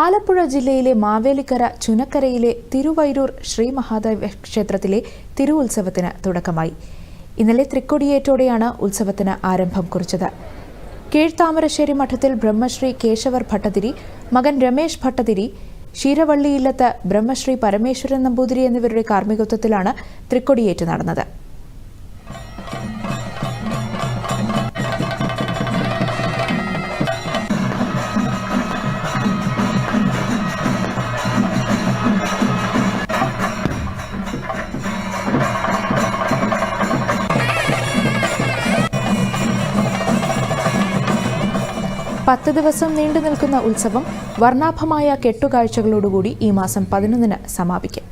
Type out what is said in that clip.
ആലപ്പുഴ ജില്ലയിലെ മാവേലിക്കര ചുനക്കരയിലെ തിരുവൈരൂർ ശ്രീ മഹാദേവ ക്ഷേത്രത്തിലെ തിരുവുത്സവത്തിന് തുടക്കമായി. ഇന്നലെ തൃക്കൊടിയേറ്റോടെയാണ് ഉത്സവത്തിന് ആരംഭം കുറിച്ചത്. കീഴ്താമരശ്ശേരി മഠത്തിൽ ബ്രഹ്മശ്രീ കേശവർ ഭട്ടതിരി മകൻ രമേശ് ഭട്ടതിരി ക്ഷീരവള്ളിയില്ലത്ത് ബ്രഹ്മശ്രീ പരമേശ്വരൻ നമ്പൂതിരി എന്നിവരുടെ കാർമ്മികത്വത്തിലാണ് തൃക്കൊടിയേറ്റ് നടന്നത്. പത്ത് ദിവസം നീണ്ടു നിൽക്കുന്ന ഉത്സവം വർണാഭമായ കെട്ടുകാഴ്ചകളോടുകൂടി ഈ മാസം പതിനൊന്നിന് സമാപിക്കും.